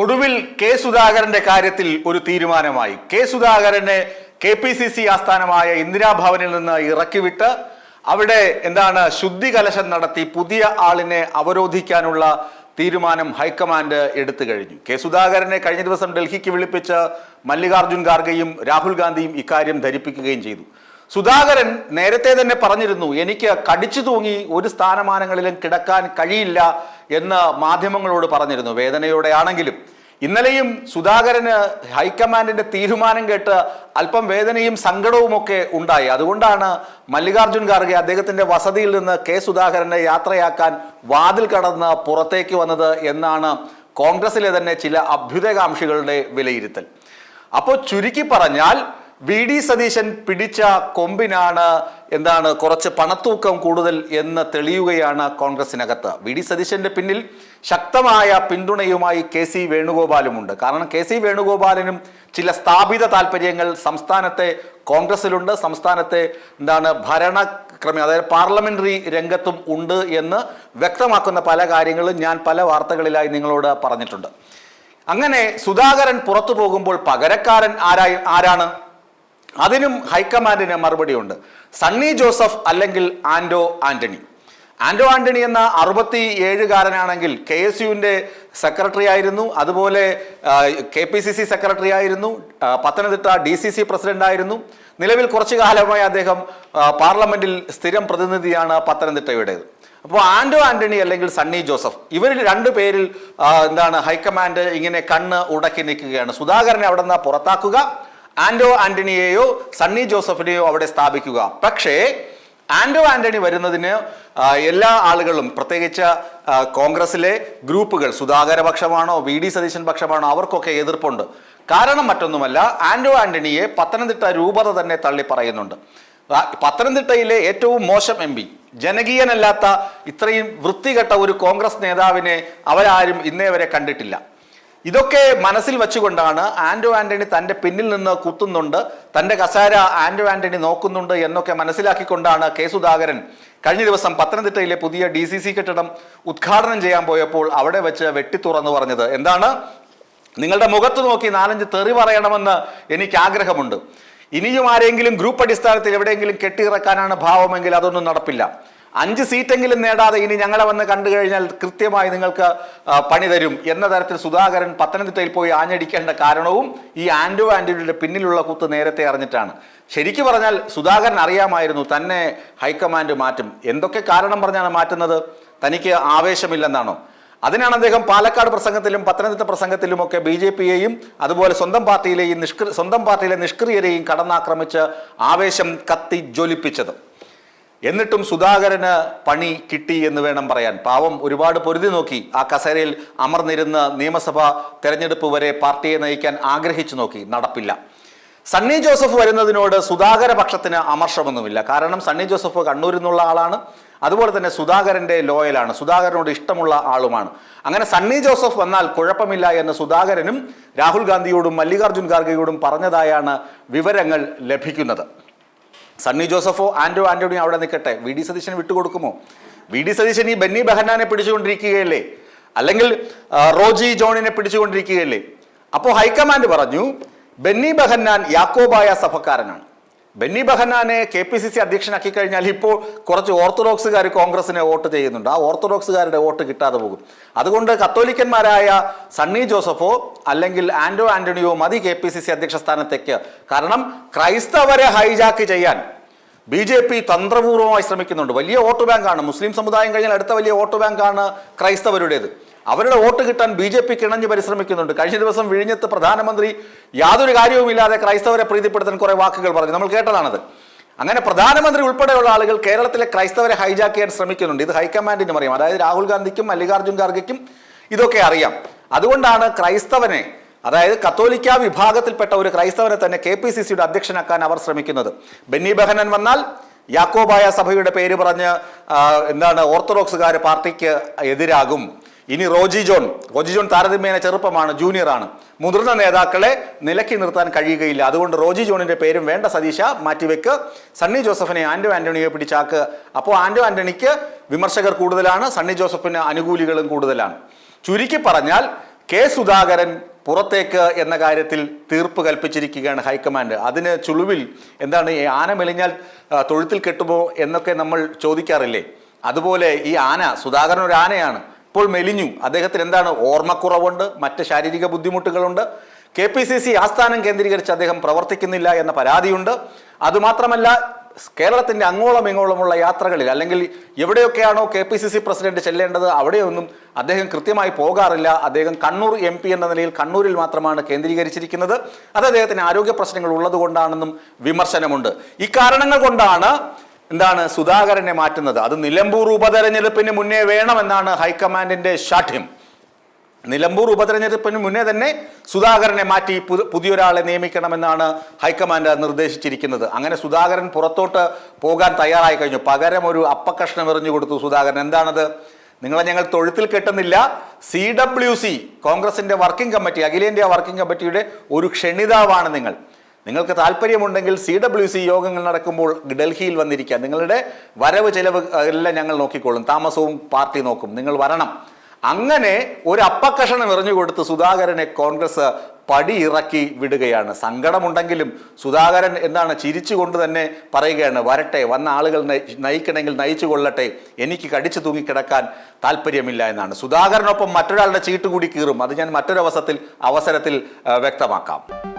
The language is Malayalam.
ഒടുവിൽ കെ സുധാകരന്റെ കാര്യത്തിൽ ഒരു തീരുമാനമായി. കെ സുധാകരനെ കെ പി സി സി ആസ്ഥാനമായ ഇന്ദിരാഭവനിൽ നിന്ന് ഇറക്കിവിട്ട് അവിടെ എന്താണ് ശുദ്ധി കലശം നടത്തി പുതിയ ആളിനെ അവരോധിക്കാനുള്ള തീരുമാനം ഹൈക്കമാൻഡ് എടുത്തു കഴിഞ്ഞു. കെ സുധാകരനെ കഴിഞ്ഞ ദിവസം ഡൽഹിക്ക് വിളിപ്പിച്ച് മല്ലികാർജുൻ ഖാർഗെയും രാഹുൽ ഗാന്ധിയും ഇക്കാര്യം ധരിപ്പിക്കുകയും ചെയ്തു. സുധാകരൻ നേരത്തെ തന്നെ പറഞ്ഞിരുന്നു എനിക്ക് കടിച്ചു തൂങ്ങി ഒരു സ്ഥാനമാനങ്ങളിലും കിടക്കാൻ കഴിയില്ല എന്ന് മാധ്യമങ്ങളോട് പറഞ്ഞിരുന്നു വേദനയോടെ ആണെങ്കിലും ഇന്നലെയും സുധാകരന് ഹൈക്കമാൻഡിന്റെ തീരുമാനം കേട്ട് അല്പം വേദനയും സങ്കടവും ഒക്കെ ഉണ്ടായി. അതുകൊണ്ടാണ് മല്ലികാർജുൻ ഖാർഗെ അദ്ദേഹത്തിന്റെ വസതിയിൽ നിന്ന് കെ സുധാകരനെ യാത്രയാക്കാൻ വാതിൽ കടന്ന് പുറത്തേക്ക് വന്നത് എന്നാണ് കോൺഗ്രസിലെ തന്നെ ചില അഭ്യുദയകാംക്ഷികളുടെ വിലയിരുത്തൽ. അപ്പോൾ ചുരുക്കി പറഞ്ഞാൽ വി ഡി സതീശൻ പിടിച്ച കൊമ്പിനാണ് എന്താണ് കുറച്ച് പണത്തൂക്കം കൂടുതൽ എന്ന് തെളിയുകയാണ് കോൺഗ്രസിനകത്ത്. വി ഡി സതീശന്റെ പിന്നിൽ ശക്തമായ പിന്തുണയുമായി കെ സി വേണുഗോപാലുമുണ്ട്. കാരണം കെ സി വേണുഗോപാലിനും ചില സ്ഥാപിത താല്പര്യങ്ങൾ സംസ്ഥാനത്തെ കോൺഗ്രസിലുണ്ട്. സംസ്ഥാനത്തെ എന്താണ് ഭരണ ഭരണക്രമം അതായത് പാർലമെന്ററി രംഗത്തും ഉണ്ട് എന്ന് വ്യക്തമാക്കുന്ന പല കാര്യങ്ങളും ഞാൻ പല വാർത്തകളിലായി നിങ്ങളോട് പറഞ്ഞിട്ടുണ്ട്. അങ്ങനെ സുധാകരൻ പുറത്തു പോകുമ്പോൾ പകരക്കാരൻ ആരായി ആരാണ്? അതിനും ഹൈക്കമാൻഡിന് മറുപടിയുണ്ട്. സണ്ണി ജോസഫ് അല്ലെങ്കിൽ ആൻഡോ ആന്റണി. ആൻഡോ ആന്റണി എന്ന അറുപത്തി ഏഴുകാരനാണെങ്കിൽ കെ എസ് യുവിന്റെ സെക്രട്ടറി ആയിരുന്നു. അതുപോലെ K P C C secretary ആയിരുന്നു. Pathanamthitta D C C president ആയിരുന്നു. നിലവിൽ കുറച്ചു കാലമായി അദ്ദേഹം പാർലമെന്റിൽ സ്ഥിരം പ്രതിനിധിയാണ് പത്തനംതിട്ടയുടേത്. അപ്പോൾ ആൻഡോ ആന്റണി അല്ലെങ്കിൽ സണ്ണി ജോസഫ് ഇവരിൽ രണ്ടു പേരിൽ എന്താണ് ഹൈക്കമാൻഡ് ഇങ്ങനെ കണ്ണ് ഉടക്കി നിൽക്കുകയാണ്. സുധാകരനെ അവിടെ നിന്ന് പുറത്താക്കുക ആൻഡോ ആന്റണിയെയോ സണ്ണി ജോസഫിനെയോ അവിടെ സ്ഥാപിക്കുക. പക്ഷേ ആൻഡോ ആന്റണി വരുന്നതിന് എല്ലാ ആളുകളും പ്രത്യേകിച്ച് കോൺഗ്രസിലെ ഗ്രൂപ്പുകൾ സുധാകര പക്ഷമാണോ വി ഡി സതീശൻ പക്ഷമാണോ അവർക്കൊക്കെ എതിർപ്പുണ്ട്. കാരണം മറ്റൊന്നുമല്ല ആൻഡോ ആന്റണിയെ പത്തനംതിട്ട രൂപത തന്നെ തള്ളി പറയുന്നുണ്ട്. പത്തനംതിട്ടയിലെ ഏറ്റവും മോശം എം പി ജനകീയനല്ലാത്ത ഇത്രയും വൃത്തികെട്ട ഒരു കോൺഗ്രസ് നേതാവിനെ അവരാരും ഇന്നേ വരെ കണ്ടിട്ടില്ല. ഇതൊക്കെ മനസ്സിൽ വെച്ചുകൊണ്ടാണ് ആന്റോ ആന്റണി തന്റെ പിന്നിൽ നിന്ന് കുത്തുന്നുണ്ട് തന്റെ കസാര ആന്റോ ആന്റണി നോക്കുന്നുണ്ട് എന്നൊക്കെ മനസ്സിലാക്കിക്കൊണ്ടാണ് കെ സുധാകരൻ കഴിഞ്ഞ ദിവസം പത്തനംതിട്ടയിലെ പുതിയ ഡി സി സി കെട്ടിടം ഉദ്ഘാടനം ചെയ്യാൻ പോയപ്പോൾ അവിടെ വെച്ച് വെട്ടി തുറന്നു പറഞ്ഞത്. എന്താണ്? നിങ്ങളുടെ മുഖത്ത് നോക്കി നാലഞ്ച് തെറി പറയണമെന്ന് എനിക്ക് ആഗ്രഹമുണ്ട് ഇനിയും ആരെങ്കിലും ഗ്രൂപ്പ് അടിസ്ഥാനത്തിൽ എവിടെയെങ്കിലും കെട്ടിയിറക്കാനാണ് ഭാവമെങ്കിൽ അതൊന്നും നടപ്പില്ല. അഞ്ച് സീറ്റെങ്കിലും നേടാതെ ഇനി ഞങ്ങളെ വന്ന് കണ്ടു കഴിഞ്ഞാൽ കൃത്യമായി നിങ്ങൾക്ക് പണി തരും എന്ന തരത്തിൽ സുധാകരൻ പത്തനംതിട്ടയിൽ പോയി ആഞ്ഞടിക്കേണ്ട കാരണവും ഈ ആൻഡോ ആൻഡോയുടെ പിന്നിലുള്ള കുത്ത് നേരത്തെ അറിഞ്ഞിട്ടാണ്. ശരിക്കു പറഞ്ഞാൽ സുധാകരൻ അറിയാമായിരുന്നു തന്നെ ഹൈക്കമാൻഡ് മാറ്റും. എന്തൊക്കെ കാരണം പറഞ്ഞാണ് മാറ്റുന്നത്? തനിക്ക് ആവേശമില്ലെന്നാണോ? അതിനാണ് അദ്ദേഹം പാലക്കാട് പ്രസംഗത്തിലും പത്തനംതിട്ട പ്രസംഗത്തിലും ഒക്കെ ബി ജെ പിയെയും അതുപോലെ സ്വന്തം പാർട്ടിയിലെയും നിഷ്ക്രി സ്വന്തം പാർട്ടിയിലെ നിഷ്ക്രിയരെയും കടന്നാക്രമിച്ച് ആവേശം കത്തി ജ്വലിപ്പിച്ചത് എന്നിട്ടും സുധാകരന് പണി കിട്ടി എന്ന് വേണം പറയാൻ. പാവം ഒരുപാട് പൊരുതി നോക്കി ആ കസേരയിൽ അമർന്നിരുന്ന് നിയമസഭ തെരഞ്ഞെടുപ്പ് വരെ പാർട്ടിയെ നയിക്കാൻ ആഗ്രഹിച്ചു നോക്കി. നടപ്പില്ല. സണ്ണി ജോസഫ് വരുന്നതിനോട് സുധാകര പക്ഷത്തിന് അമർഷമൊന്നുമില്ല. കാരണം സണ്ണി ജോസഫ് കണ്ണൂരിൽ നിന്നുള്ള ആളാണ്. അതുപോലെ തന്നെ സുധാകരന്റെ ലോയലാണ്. സുധാകരനോട് ഇഷ്ടമുള്ള ആളുമാണ്. അങ്ങനെ സണ്ണി ജോസഫ് വന്നാൽ കുഴപ്പമില്ല എന്ന് സുധാകരനും രാഹുൽ ഗാന്ധിയോടും മല്ലികാർജുൻ ഖാർഗെയോടും പറഞ്ഞതായാണ് വിവരങ്ങൾ ലഭിക്കുന്നത്. സണ്ണി ജോസഫോ ആൻഡോ ആന്റണിയോ അവിടെ നിൽക്കട്ടെ. വി ഡി സതീശന് വിട്ടുകൊടുക്കുമോ? വി ഡി സതീശൻ ഈ ബെന്നി ബെഹന്നാനെ പിടിച്ചുകൊണ്ടിരിക്കുകയല്ലേ? അല്ലെങ്കിൽ റോജി ജോണിനെ പിടിച്ചുകൊണ്ടിരിക്കുകയല്ലേ? അപ്പോൾ ഹൈക്കമാൻഡ് പറഞ്ഞു ബെന്നി ബെഹന്നാൻ യാക്കോബായ സഭക്കാരനാണ്. ബെന്നി ബഹനാനെ കെ പി സി സി അധ്യക്ഷനാക്കി കഴിഞ്ഞാൽ ഇപ്പോൾ കുറച്ച് ഓർത്തഡോക്സുകാർ കോൺഗ്രസിനെ വോട്ട് ചെയ്യുന്നുണ്ട്. ആ ഓർത്തഡോക്സുകാരുടെ വോട്ട് കിട്ടാതെ പോകും. അതുകൊണ്ട് കത്തോലിക്കന്മാരായ സണ്ണി ജോസഫോ അല്ലെങ്കിൽ ആന്റോ ആന്റണിയോ മതി കെ പി സി സി അധ്യക്ഷ സ്ഥാനത്തേക്ക്. കാരണം ക്രൈസ്തവരെ ഹൈജാക്ക് ചെയ്യാൻ ബി ജെ പി തന്ത്രപൂർവമായി ശ്രമിക്കുന്നുണ്ട്. വലിയ വോട്ട് ബാങ്കാണ്. മുസ്ലിം സമുദായം കഴിഞ്ഞാൽ അടുത്ത വലിയ വോട്ട് ബാങ്കാണ് ക്രൈസ്തവരുടേത്. അവരുടെ വോട്ട് കിട്ടാൻ ബി ജെ പി കിണഞ്ഞ് പരിശ്രമിക്കുന്നുണ്ട്. കഴിഞ്ഞ ദിവസം വിഴിഞ്ഞത്ത് പ്രധാനമന്ത്രി യാതൊരു കാര്യവുമില്ലാതെ ക്രൈസ്തവരെ പ്രീതിപ്പെടുത്താൻ കുറെ വാക്കുകൾ പറഞ്ഞു. നമ്മൾ കേട്ടതാണത്. അങ്ങനെ പ്രധാനമന്ത്രി ഉൾപ്പെടെയുള്ള ആളുകൾ കേരളത്തിലെ ക്രൈസ്തവരെ ഹൈജാക്ക് ചെയ്യാൻ ശ്രമിക്കുന്നുണ്ട്. ഇത് ഹൈക്കമാൻഡിനും അറിയാം അതായത് രാഹുൽ ഗാന്ധിക്കും മല്ലികാർജുൻ ഖാർഗെക്കും ഇതൊക്കെ അറിയാം. അതുകൊണ്ടാണ് ക്രൈസ്തവനെ അതായത് കത്തോലിക്ക വിഭാഗത്തിൽപ്പെട്ട ഒരു ക്രൈസ്തവനെ തന്നെ കെ പി സി സിയുടെ അധ്യക്ഷനാക്കാൻ അവർ ശ്രമിക്കുന്നത്. ബെന്നി ബെഹനൻ വന്നാൽ യാക്കോബായ സഭയുടെ പേര് പറഞ്ഞ് എന്താണ് ഓർത്തഡോക്സുകാർ പാർട്ടിക്ക് എതിരാകും. ഇനി റോജി ജോൺ റോജി ജോൺ താരതമ്യേന ചെറുപ്പമാണ് ജൂനിയറാണ് മുതിർന്ന നേതാക്കളെ നിലക്കി നിർത്താൻ കഴിയുകയില്ല. അതുകൊണ്ട് റോജി ജോണിന്റെ പേരും വേണ്ട സതീശ മാറ്റിവെക്ക് സണ്ണി ജോസഫിനെ ആന്റോ ആന്റണിയെ പിടിച്ചാക്ക് അപ്പോൾ ആന്റോ ആന്റണിക്ക് വിമർശകർ കൂടുതലാണ് സണ്ണി ജോസഫിന് അനുകൂലികളും കൂടുതലാണ്. ചുരുക്കി പറഞ്ഞാൽ കെ സുധാകരൻ പുറത്തേക്ക് എന്ന കാര്യത്തിൽ തീർപ്പ് കൽപ്പിച്ചിരിക്കുകയാണ് ഹൈക്കമാൻഡ്. അതിന് ചുളുവിൽ എന്താണ് ഈ ആന മെലിഞ്ഞാൽ തൊഴുത്തിൽ കെട്ടുമോ എന്നൊക്കെ നമ്മൾ ചോദിക്കാറില്ലേ? അതുപോലെ ഈ ആന സുധാകരൻ ഒരു ആനയാണ്. ഇപ്പോൾ മെലിഞ്ഞു. അദ്ദേഹത്തിന് എന്താണ് ഓർമ്മക്കുറവുണ്ട് മറ്റ് ശാരീരിക ബുദ്ധിമുട്ടുകളുണ്ട്. കെ പി സി സി ആസ്ഥാനം കേന്ദ്രീകരിച്ച് അദ്ദേഹം പ്രവർത്തിക്കുന്നില്ല എന്ന പരാതിയുണ്ട്. അതുമാത്രമല്ല കേരളത്തിന്റെ അങ്ങോളം ഇങ്ങോളമുള്ള യാത്രകളിൽ അല്ലെങ്കിൽ എവിടെയൊക്കെയാണോ K P C C president ചെല്ലേണ്ടത് അവിടെയൊന്നും അദ്ദേഹം കൃത്യമായി പോകാറില്ല. അദ്ദേഹം കണ്ണൂർ എം പി എന്ന നിലയിൽ കണ്ണൂരിൽ മാത്രമാണ് കേന്ദ്രീകരിച്ചിരിക്കുന്നത്. അത് അദ്ദേഹത്തിന് ആരോഗ്യ പ്രശ്നങ്ങൾ ഉള്ളതുകൊണ്ടാണെന്നും വിമർശനമുണ്ട്. ഇക്കാരണങ്ങൾ കൊണ്ടാണ് എന്താണ് സുധാകരനെ മാറ്റുന്നത്? അത് നിലമ്പൂർ ഉപതെരഞ്ഞെടുപ്പിന് മുന്നേ വേണമെന്നാണ് ഹൈക്കമാൻഡിന്റെ ശാഠ്യം. നിലമ്പൂർ ഉപതെരഞ്ഞെടുപ്പിന് മുന്നേ തന്നെ സുധാകരനെ മാറ്റി പുതിയൊരാളെ നിയമിക്കണമെന്നാണ് ഹൈക്കമാൻഡ് നിർദ്ദേശിച്ചിരിക്കുന്നത്. അങ്ങനെ സുധാകരൻ പുറത്തോട്ട് പോകാൻ തയ്യാറായി കഴിഞ്ഞു. പകരം ഒരു അപ്പക്കഷ്ണം എറിഞ്ഞു കൊടുത്തു സുധാകരൻ. എന്താണത്? നിങ്ങളെ ഞങ്ങൾ തൊഴുത്തിൽ കെട്ടുന്നില്ല. സി ഡബ്ല്യു സി കോൺഗ്രസിന്റെ വർക്കിംഗ് കമ്മിറ്റി അഖിലേന്ത്യാ വർക്കിംഗ് കമ്മിറ്റിയുടെ ഒരു ക്ഷണിതാവാണ് നിങ്ങൾ. നിങ്ങൾക്ക് താല്പര്യമുണ്ടെങ്കിൽ സി ഡബ്ല്യു സി യോഗങ്ങൾ നടക്കുമ്പോൾ ഡൽഹിയിൽ വന്നിരിക്കുക. നിങ്ങളുടെ വരവ് ചെലവ് എല്ലാം ഞങ്ങൾ നോക്കിക്കോളും. താമസവും പാർട്ടി നോക്കും. നിങ്ങൾ വരണം. അങ്ങനെ ഒരു അപ്പക്കഷണം എറിഞ്ഞു കൊടുത്ത് സുധാകരനെ കോൺഗ്രസ് പടി ഇറക്കി വിടുകയാണ്. സങ്കടമുണ്ടെങ്കിലും സുധാകരൻ എന്താണ് ചിരിച്ചുകൊണ്ട് തന്നെ പറയുകയാണ് വരട്ടെ വന്ന ആളുകൾ നയി- നയിക്കണമെങ്കിൽ നയിച്ചു കൊള്ളട്ടെ. എനിക്ക് കടിച്ചു തൂങ്ങിക്കിടക്കാൻ താല്പര്യമില്ല എന്നാണ്. സുധാകരനൊപ്പം മറ്റൊരാളുടെ ചീട്ട് കൂടി കീറും. അത് ഞാൻ മറ്റൊരവസരത്തിൽ അവസരത്തിൽ വ്യക്തമാക്കാം.